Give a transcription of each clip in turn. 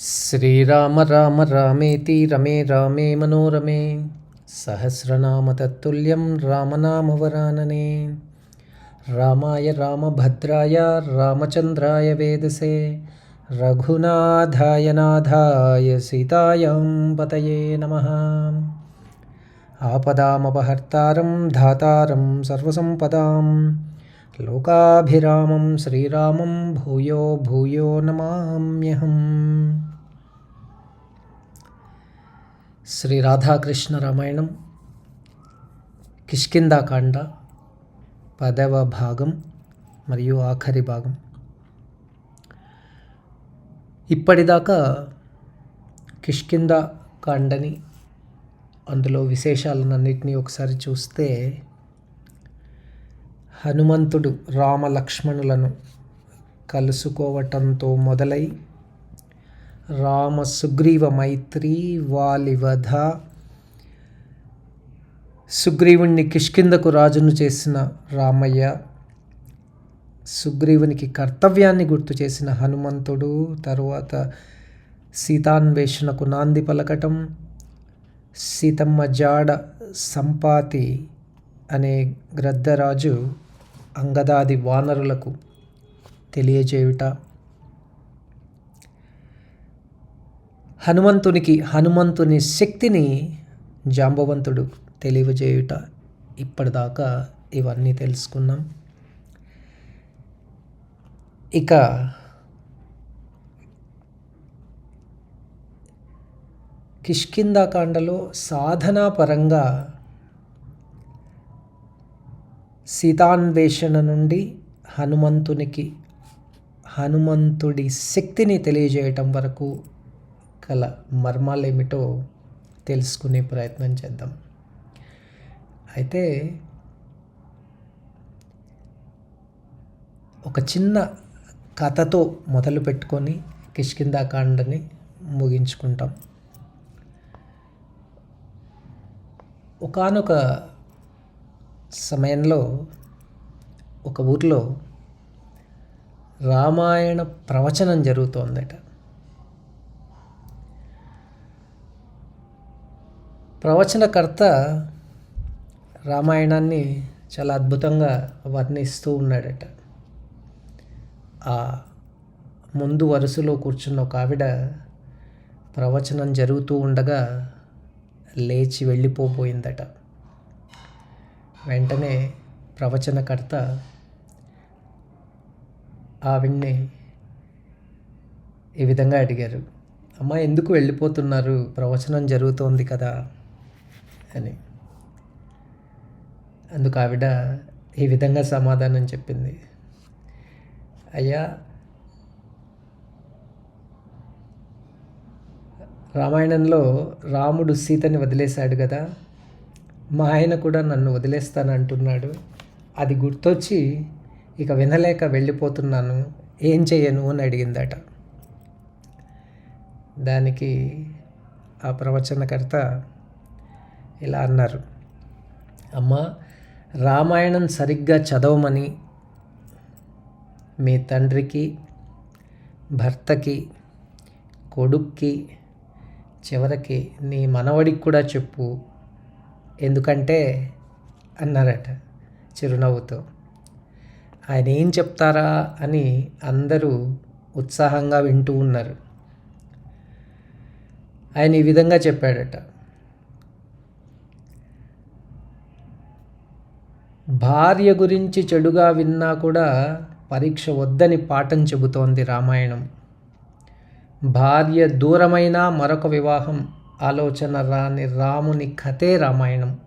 श्रीराम राम रामेति रमे रामे मनोरमे सहस्रनामतत्तुल्यं रामनामवरानने रामाय रामभद्राय रामचन्द्राय वेदसे रघुनाथाय नाथाय सीतायां पतये नमः ఆపదామపహర్తారం ధాతారం సర్వసంపదాం. లోకాభిరామం శ్రీరామం భూయో భూయో నమామ్యహం. శ్రీ రాధాకృష్ణ రామాయణం కిష్కిందాకాండ పదవ భాగం మరియు ఆఖరి భాగం. ఇప్పటిదాకా కిష్కింద కాండని అందులో విశేషాలన్నింటినీ ఒకసారి చూస్తే హనుమంతుడు రామ లక్ష్మణులను కలుసుకోవటంతో మొదలై రామ సుగ్రీవ మైత్రి వాలివధ సుగ్రీవుణ్ణి కిష్కిందకు రాజును చేసిన రామయ్య సుగ్రీవునికి కర్తవ్యాన్ని గుర్తు చేసిన హనుమంతుడు తరువాత సీతాన్వేషణకు నాంది పలకటం సీతమ్మ జాడ సంపాతి అనే గ్రద్దరాజు అంగదాది వానరులకు తెలియజేయుట. హనుమంతునికి హనుమంతుని శక్తిని జాంబవంతుడు తెలియజేయుట. ఇప్పటిదాకా ఇవన్నీ తెలుసుకున్నాం. ఇక కిష్కిందాకాండలో సాధనాపరంగా సీతాన్వేషణ నుండి హనుమంతునికి హనుమంతుడి శక్తిని తెలియజేయటం వరకు గల మర్మాలేమిటో తెలుసుకునే ప్రయత్నం చేద్దాం. అయితే ఒక చిన్న కథతో మొదలు పెట్టుకొని కిష్కిందాకాండని ముగించుకుంటాం. ఒకనొక సమయంలో ఒక ఊర్లో రామాయణ ప్రవచనం జరుగుతోందట. ప్రవచనకర్త రామాయణాన్ని చాలా అద్భుతంగా వర్ణిస్తూ ఉన్నాడట. ఆ ముందు వరుసలో కూర్చున్న ఒక ఆవిడ ప్రవచనం జరుగుతూ ఉండగా లేచి వెళ్ళిపోబోయిందట. వెంటనే ప్రవచనకర్త ఆవిడ్ని ఈ విధంగా అడిగారు. అమ్మ ఎందుకు వెళ్ళిపోతున్నారు? ప్రవచనం జరుగుతోంది కదా అని. అందుకు ఆవిడ ఈ విధంగా సమాధానం చెప్పింది. అయ్యా రామాయణంలో రాముడు సీతని వదిలేశాడు కదా మా ఆయన కూడా నన్ను వదిలేస్తానంటున్నాడు. అది గుర్తొచ్చి ఇక వినలేక వెళ్ళిపోతున్నాను ఏం చేయను అని అడిగిందట. దానికి ఆ ప్రవచనకర్త ఇలా అన్నారు అమ్మ రామాయణం సరిగ్గా చదవమని మీ తండ్రికి భర్తకి కొడుక్కి చివరికి నీ మనవడికి కూడా చెప్పు. ఎందుకంటే అన్నారట చిరునవ్వుతో. ఆయన ఏం చెప్తారా అని అందరూ ఉత్సాహంగా వింటూ ఉన్నారు. ఆయన ఈ విధంగా చెప్పాడట. భార్య గురించి చెడుగా విన్నా కూడా పరీక్ష వద్దని పాఠం చెబుతోంది రామాయణం. భార్య దూరమైన మరొక వివాహం ఆలోచన రాని రాముని కథే రామాయణం.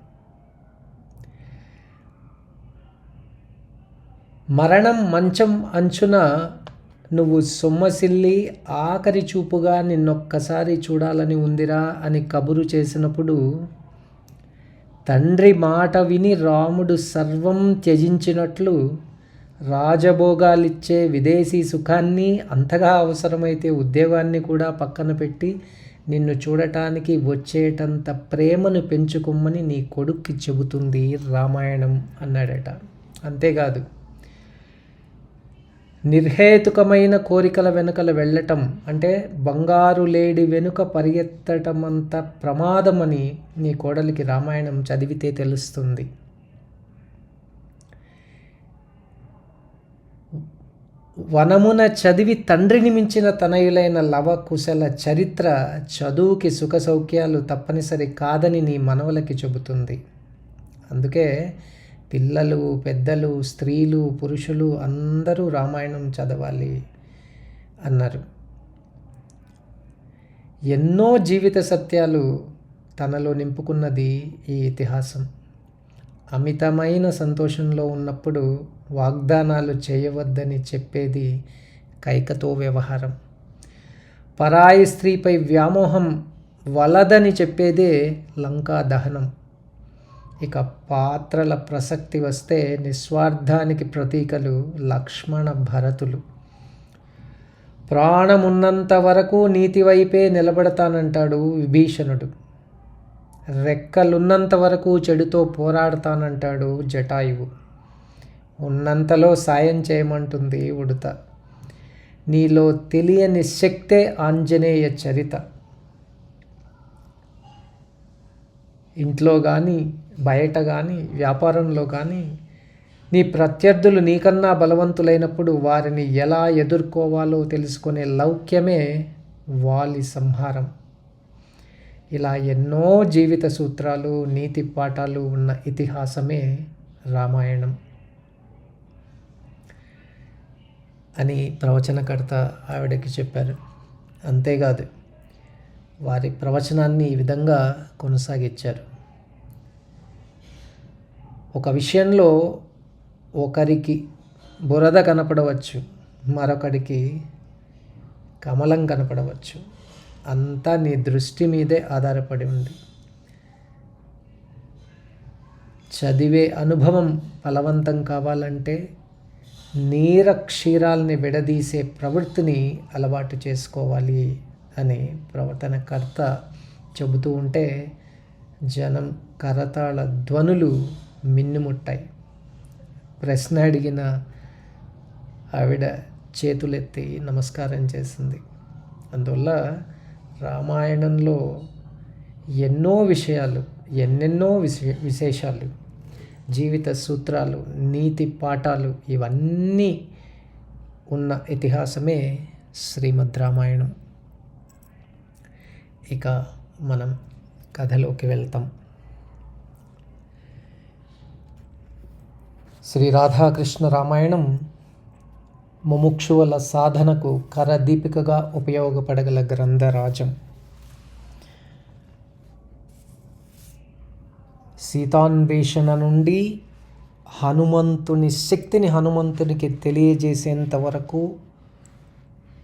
మరణం మంచం అంచున నువ్వు సొమ్మసిల్లి ఆఖరి చూపుగా నిన్నొక్కసారి చూడాలని ఉందిరా అని కబురు చేసినప్పుడు తండ్రి మాట విని రాముడు సర్వం త్యజించినట్లు రాజభోగాలిచ్చే విదేశీ సుఖాన్ని అంతగా అవసరమైతే ఉద్యోగాన్ని కూడా పక్కన పెట్టి నిన్ను చూడటానికి వచ్చేటంత ప్రేమను పెంచుకోమని నీ కొడుక్కి చెబుతుంది రామాయణం అన్నాడట. అంతేకాదు నిర్హేతుకమైన కోరికల వెనుకల వెళ్ళటం అంటే బంగారు లేడి వెనుక పరిగెత్తటం అంత ప్రమాదమని నీ కోడలికి రామాయణం చదివితే తెలుస్తుంది. వనమున చదివి తండ్రిని మించిన తనయులైన లవకుశల చరిత్ర చదువుకి సుఖ సౌఖ్యాలు తప్పనిసరి కాదని నీ మనవలకి చెబుతుంది. అందుకే పిల్లలు పెద్దలు స్త్రీలు పురుషులు అందరూ రామాయణం చదవాలి అన్నారు. ఎన్నో జీవిత సత్యాలు తనలో నింపుకున్నది ఈ ఇతిహాసం. అమితమైన సంతోషంలో ఉన్నప్పుడు వాగ్దానాలు చేయవద్దని చెప్పేది కైకతో వ్యవహారం. పరాయి స్త్రీపై వ్యామోహం వలదని చెప్పేదే లంకా దహనం. ఇక పాత్రల ప్రసక్తి వస్తే నిస్వార్థానికి ప్రతీకలు లక్ష్మణ భరతులు. ప్రాణమున్నంత వరకు నీతి వైపే నిలబడతానంటాడు విభీషణుడు. రెక్కలున్నంత వరకు చెడుతో పోరాడతానంటాడు జటాయువు. ఉన్నంతలో సాయం చేయమంటుంది ఉడత. నీలో తెలియని శక్తే ఆంజనేయ చరిత. ఇంట్లో కానీ బయట కానీ వ్యాపారంలో కానీ నీ ప్రత్యర్థులు నీకన్నా బలవంతులైనప్పుడు వారిని ఎలా ఎదుర్కోవాలో తెలుసుకునే లౌక్యమే వాలి సంహారం. ఇలా ఎన్నో జీవిత సూత్రాలు నీతి పాఠాలు ఉన్న ఇతిహాసమే రామాయణం. అని ప్రవచనకర్త ఆవిడకి చెప్పారు. అంతేకాదు వారి ప్రవచనాన్ని ఈ విధంగా కొనసాగించారు. ఒక విషయంలో ఒకరికి బురద కనపడవచ్చు మరొకరికి కమలం కనపడవచ్చు. అంతా నీ దృష్టి మీదే ఆధారపడి ఉంది. చదివే అనుభవం ఫలవంతం కావాలంటే నీర క్షీరాల్ని విడదీసే ప్రవృత్తిని అలవాటు చేసుకోవాలి అని ప్రవర్తనకర్త చెబుతూ ఉంటే జనం కరతాళ ధ్వనులు మిన్నుముట్టాయి. ప్రశ్న అడిగిన ఆవిడ చేతులెత్తి నమస్కారం చేసింది. అందువల్ల రామాయణంలో ఎన్నో విషయాలు ఎన్నెన్నో విశే విశేషాలు జీవిత సూత్రాలు నీతి పాఠాలు ఇవన్నీ ఉన్న ఇతిహాసమే శ్రీమద్ రామాయణం. ఇక మనం కథలోకి వెళ్తాం. శ్రీ రాధాకృష్ణ రామాయణం ముముక్షువుల సాధనకు కరదీపికగా ఉపయోగపడగల గ్రంథరాజం. సీతాన్వేషణ నుండి హనుమంతుని శక్తిని హనుమంతునికి తెలియజేసేంత వరకు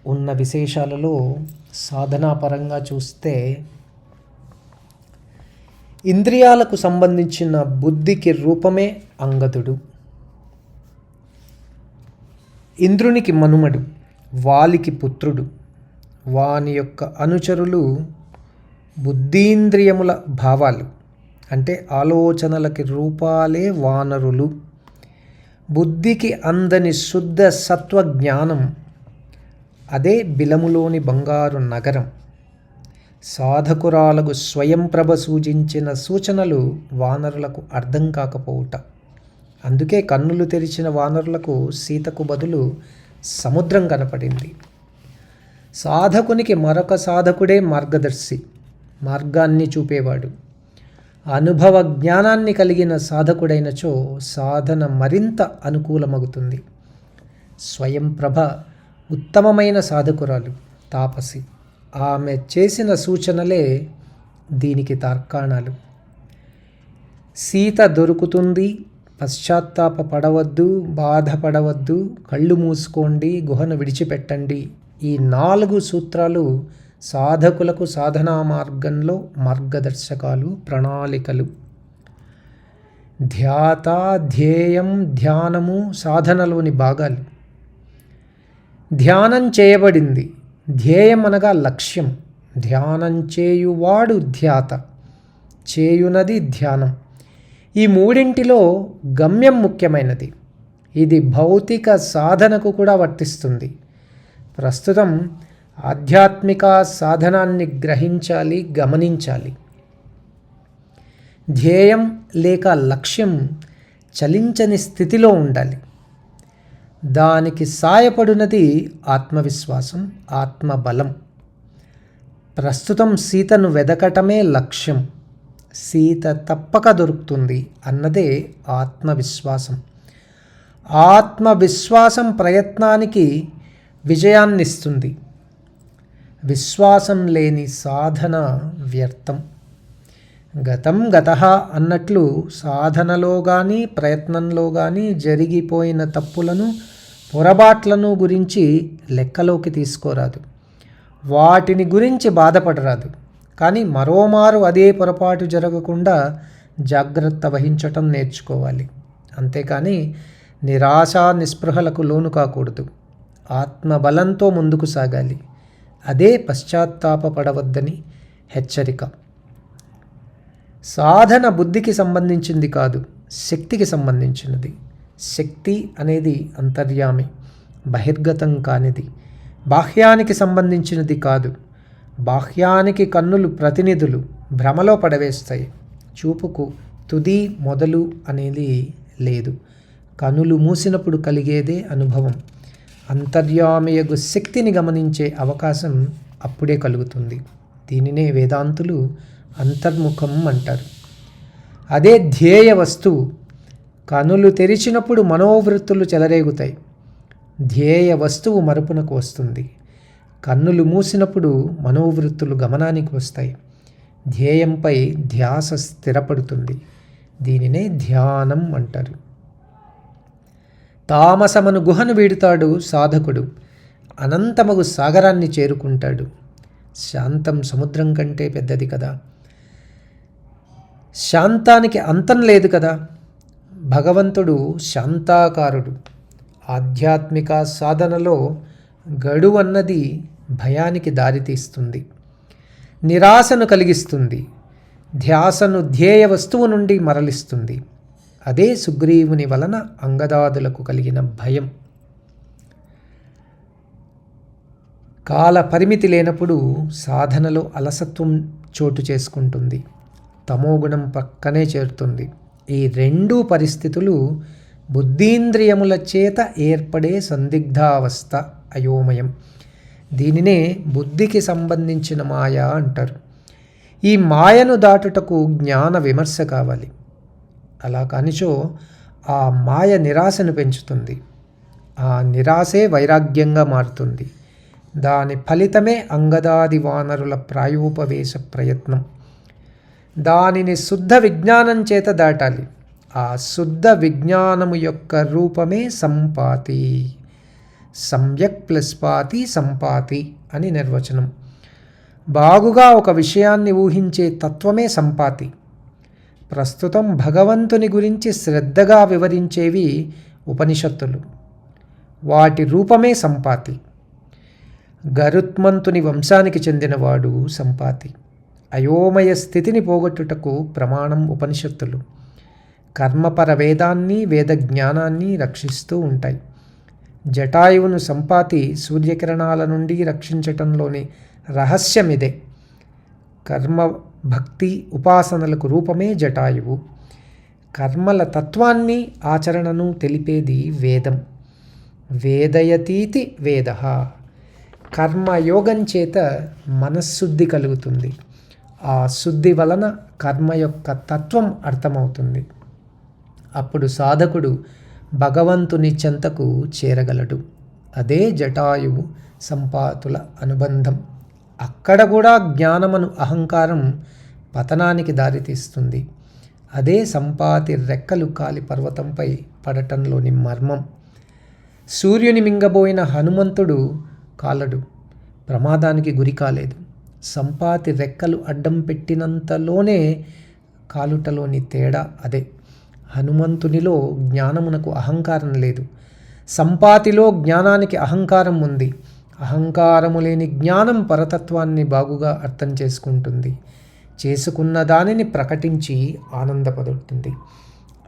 ఉన్న విశేషాలలో సాధనాపరంగా చూస్తే ఇంద్రియాలకు సంబంధించిన బుద్ధికి రూపమే అంగదుడు ఇంద్రునికి మనుమడు వాలికి పుత్రుడు. వాని యొక్క అనుచరులు బుద్ధీంద్రియముల భావాలు అంటే ఆలోచనలకి రూపాలే వానరులు. బుద్ధికి అందని శుద్ధ సత్వ జ్ఞానం అదే బిలములోని బంగారు నగరం. సాధకురాలకు స్వయం ప్రభ సూచించిన సూచనలు వానరులకు అర్థం కాకపోవుట. అందుకే కన్నులు తెరిచిన వానరులకు సీతకు బదులు సముద్రం కనపడింది. సాధకునికి మరొక సాధకుడే మార్గదర్శి మార్గాన్ని చూపేవాడు. అనుభవ జ్ఞానాన్ని కలిగిన సాధకుడైనచో సాధన మరింత అనుకూలమగుతుంది. స్వయం ప్రభ ఉత్తమమైన సాధకురాలు తాపసి. ఆమె చేసిన సూచనలే దీనికి తార్కాణాలు. సీత దొరుకుతుంది పశ్చాత్తాప పడవద్దు బాధపడవద్దు కళ్ళు మూసుకోండి గుహను విడిచిపెట్టండి. ఈ నాలుగు సూత్రాలు సాధకులకు సాధనా మార్గంలో మార్గదర్శకాలు ప్రణాళికలు. ధ్యాత ధ్యేయం ధ్యానము సాధనలోని భాగాలు. ధ్యానం చేయబడింది. ధ్యేయం అనగా లక్ష్యం. ధ్యానం చేయువాడు ధ్యాత. చేయునది ధ్యానం. ఈ మూడింటిలో గమ్యం ముఖ్యమైనది. ఇది భౌతిక సాధనకు కూడా వర్తిస్తుంది. ప్రస్తుతం ఆధ్యాత్మిక సాధనాన్ని గ్రహించాలి గమనించాలి. ధ్యేయం లేక లక్ష్యం చలించని స్థితిలో ఉండాలి. దానికి సాయపడినది ఆత్మవిశ్వాసం ఆత్మబలం. ప్రస్తుతం సీతను వెదకటమే లక్ష్యం. సీత తప్పక దొరుకుతుంది అన్నదే ఆత్మవిశ్వాసం. ఆత్మవిశ్వాసం ప్రయత్నానికి విజయాన్నిస్తుంది. విశ్వాసం లేని సాధన వ్యర్థం. గతం గత అన్నట్లు సాధనలో కానీ ప్రయత్నంలో కానీ జరిగిపోయిన తప్పులను పొరపాట్లను గురించి లెక్కలోకి తీసుకోరాదు. వాటిని గురించి బాధపడరాదు. కానీ మరోమారు అదే పొరపాటు జరగకుండా జాగ్రత్త వహించటం నేర్చుకోవాలి. అంతేకాని నిరాశ నిస్పృహలకు లోను కాకూడదు. ఆత్మబలంతో ముందుకు సాగాలి. అదే పశ్చాత్తాపపడవద్దని హెచ్చరిక. సాధన బుద్ధికి సంబంధించింది కాదు శక్తికి సంబంధించినది. శక్తి అనేది అంతర్యామి బహిర్గతం కానిది. బాహ్యానికి సంబంధించినది కాదు. బాహ్యానికి కన్నులు ప్రతినిధులు భ్రమలో పడవేస్తాయి. చూపుకు తుది మొదలు అనేది లేదు. కనులు మూసినప్పుడు కలిగేదే అనుభవం. అంతర్యామయగు శక్తిని గమనించే అవకాశం అప్పుడే కలుగుతుంది. దీనినే వేదాంతులు అంతర్ముఖం అంటారు. అదే ధ్యేయ వస్తువు. కనులు తెరిచినప్పుడు మనోవృత్తులు చెలరేగుతాయి. ధ్యేయ వస్తువు మరుపునకు వస్తుంది. కన్నులు మూసినప్పుడు మనోవృత్తులు గమనానికి వస్తాయి. ధ్యేయంపై ధ్యాస స్థిరపడుతుంది. దీనినే ధ్యానం అంటారు. తామసమను గుహను వీడుతాడు సాధకుడు. అనంతమగు సాగరాన్ని చేరుకుంటాడు. శాంతం సముద్రం కంటే పెద్దది కదా. శాంతానికి అంతం లేదు కదా. భగవంతుడు శాంతాకారుడు. ఆధ్యాత్మిక సాధనలో గడువు అన్నది భయానికి దారితీస్తుంది. నిరాశను కలిగిస్తుంది. ధ్యాసను ధ్యేయ వస్తువు నుండి మరలిస్తుంది. అదే సుగ్రీవుని వలన అంగదాదులకు కలిగిన భయం. కాల పరిమితి లేనప్పుడు సాధనలో అలసత్వం చోటు చేసుకుంటుంది. తమోగుణం పక్కనే చేరుతుంది. ఈ రెండు పరిస్థితులు బుద్ధీంద్రియముల చేత ఏర్పడే సందిగ్ధావస్థ అయోమయం. దీనినే బుద్ధికి సంబంధించిన మాయ అంటారు. ఈ మాయను దాటుటకు జ్ఞాన విమర్శ కావాలి. అలా కానిచో ఆ మాయ నిరాశను పెంచుతుంది. ఆ నిరాశే వైరాగ్యంగా మారుతుంది. దాని ఫలితమే అంగదాది వానరుల ప్రాయోపవేశ ప్రయత్నం. దానిని శుద్ధ విజ్ఞానం చేత దాటాలి. ఆ శుద్ధ విజ్ఞానము యొక్క రూపమే సంపాతి. సమ్యక్ ప్లస్ పాతి సంపాతి అని నిర్వచనం. బాగుగా ఒక విషయాన్ని ఊహించే తత్వమే సంపాతి. ప్రస్తుతం భగవంతుని గురించి శ్రద్ధగా వివరించేవి ఉపనిషత్తులు. వాటి రూపమే సంపాతి. గరుత్మంతుని వంశానికి చెందినవాడు సంపాతి. అయోమయ స్థితిని పోగొట్టుటకు ప్రమాణం ఉపనిషత్తులు. కర్మపర వేదాన్ని వేద జ్ఞానాన్ని రక్షిస్తూ ఉంటాయి. జటాయువును సంపాతి సూర్యకిరణాల నుండి రక్షించటంలోని రహస్యమిదే. కర్మ భక్తి ఉపాసనలకు రూపమే జటాయువు. కర్మల తత్వాన్ని ఆచరణను తెలిపేది వేదం. వేదయతీతి వేద. కర్మయోగం చేత మనశ్శుద్ధి కలుగుతుంది. ఆ శుద్ధి వలన కర్మ యొక్క తత్వం అర్థమవుతుంది. అప్పుడు సాధకుడు భగవంతుని చెంతకు చేరగలడు. అదే జటాయువు సంపాతుల అనుబంధం. అక్కడ కూడా జ్ఞానమను అహంకారం పతనానికి దారితీస్తుంది. అదే సంపాతి రెక్కలు కాలి పర్వతంపై పడటంలోని మర్మం. సూర్యుని మింగబోయిన హనుమంతుడు కాలడు. ప్రమాదానికి గురి కాలేదు. సంపాతి రెక్కలు అడ్డం పెట్టినంతలోనే కాలుటలోని తేడా అదే. హనుమంతునిలో జ్ఞానమునకు అహంకారం లేదు. సంపాతిలో జ్ఞానానికి అహంకారం ఉంది. అహంకారము లేని జ్ఞానం పరతత్వాన్ని బాగుగా అర్థం చేసుకుంటుంది. చేసుకున్న దానిని ప్రకటించి ఆనందపడుతుంది.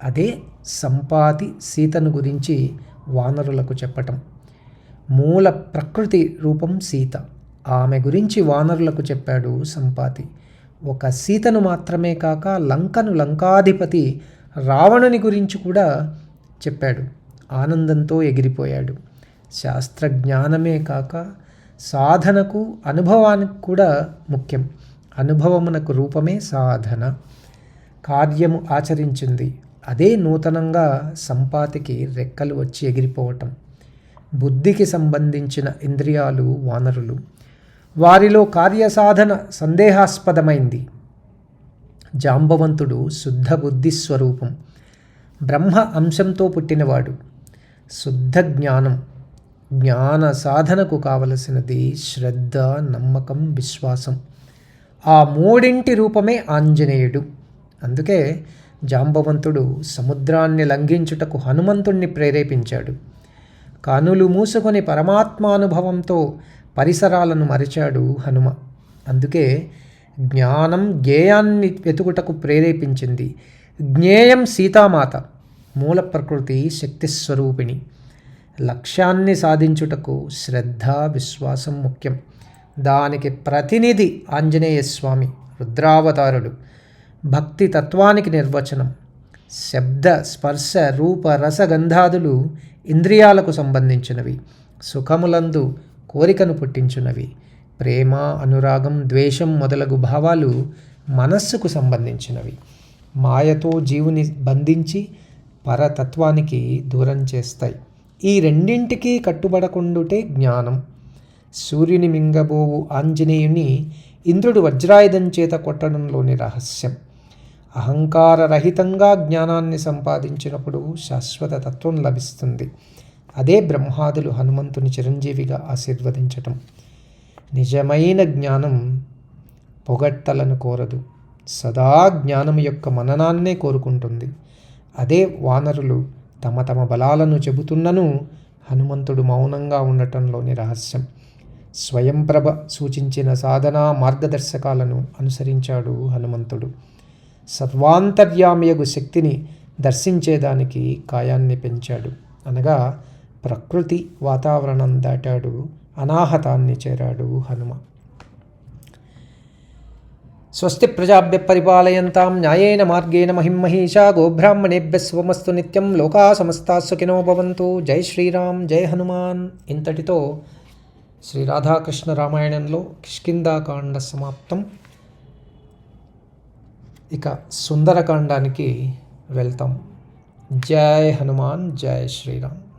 అదే సంపాతి సీతను గురించి వానరులకు చెప్పటం. మూల ప్రకృతి రూపం సీత. ఆమె గురించి వానరులకు చెప్పాడు సంపాతి. ఒక సీతను మాత్రమే కాక లంకను లంకాధిపతి రావణుని గురించి కూడా చెప్పాడు. ఆనందంతో ఎగిరిపోయాడు. శాస్త్రజ్ఞానమే కాక సాధనకు అనుభవానికి కూడా ముఖ్యం. అనుభవమునకు రూపమే సాధన. కార్యము ఆచరించింది. అదే నూతనంగా సంపాతికి రెక్కలు వచ్చి ఎగిరిపోవటం. బుద్ధికి సంబంధించిన ఇంద్రియాలు వానరులు. వారిలో కార్యసాధన సందేహాస్పదమైంది. జాంబవంతుడు శుద్ధ బుద్ధి స్వరూపం. బ్రహ్మ అంశంతో పుట్టినవాడు. శుద్ధ జ్ఞానం. జ్ఞాన సాధనకు కావలసినది శ్రద్ధ నమ్మకం విశ్వాసం. ఆ మూడింటి రూపమే ఆంజనేయుడు. అందుకే జాంబవంతుడు సముద్రాన్ని లంఘించుటకు హనుమంతుణ్ణి ప్రేరేపించాడు. కనులు మూసుకొని పరమాత్మానుభవంతో పరిసరాలను మరిచాడు హనుమ. అందుకే జ్ఞానం జ్ఞేయాన్ని వెతుకుటకు ప్రేరేపించింది. జ్ఞేయం సీతామాత మూల ప్రకృతి శక్తి స్వరూపిణి. లక్ష్యాన్ని సాధించుటకు శ్రద్ధ విశ్వాసం ముఖ్యం. దానికి ప్రతినిధి ఆంజనేయ స్వామి రుద్రావతారుడు. భక్తి తత్వానికి నిర్వచనం. శబ్ద స్పర్శ రూప రసగంధాదులు ఇంద్రియాలకు సంబంధించినవి. సుఖములందు కోరికను పుట్టించునవి. ప్రేమ అనురాగం ద్వేషం మొదలగు భావాలు మనస్సుకు సంబంధించినవి. మాయతో జీవుని బంధించి పరతత్వానికి దూరం చేస్తాయి. ఈ రెండింటికి కట్టుబడకుండుటే జ్ఞానం. సూర్యుని మింగబోవు ఆంజనేయుని ఇంద్రుడు వజ్రాయుధం చేత కొట్టడంలోని రహస్యం. అహంకారరహితంగా జ్ఞానాన్ని సంపాదించినప్పుడు శాశ్వత తత్వం లభిస్తుంది. అదే బ్రహ్మాదులు హనుమంతుని చిరంజీవిగా ఆశీర్వదించటం. నిజమైన జ్ఞానం పొగట్టలను కోరదు. సదా జ్ఞానం యొక్క మననాన్నే కోరుకుంటుంది. అదే వానరులు తమ తమ బలాలను చెబుతున్నను హనుమంతుడు మౌనంగా ఉండటంలోని రహస్యం. స్వయంప్రభ సూచించిన సాధనా మార్గదర్శకాలను అనుసరించాడు హనుమంతుడు. సర్వాంతర్యామయగు శక్తిని దర్శించేదానికి కాయాన్ని పెంచాడు. అనగా ప్రకృతి వాతావరణం దాటాడు అనాహతాన్ని చేరాడు హనుమ. స్వస్తి ప్రజాభ్య పరిపాలయంతాం న్యాయేన మార్గేణ మహిమహీషా గోబ్రాహ్మణేభ్య స్వమస్తు నిత్యం లోకా సమస్తా సుఖినో భవంతు. జై శ్రీరామ్ జై హనుమాన్. ఇంతటితో శ్రీ రాధాకృష్ణ రామాయణంలో కిష్కిందాకాండ సమాప్తం. ఇక సుందరకాండానికి వెళ్తాం. జై హనుమాన్ జై శ్రీరామ్.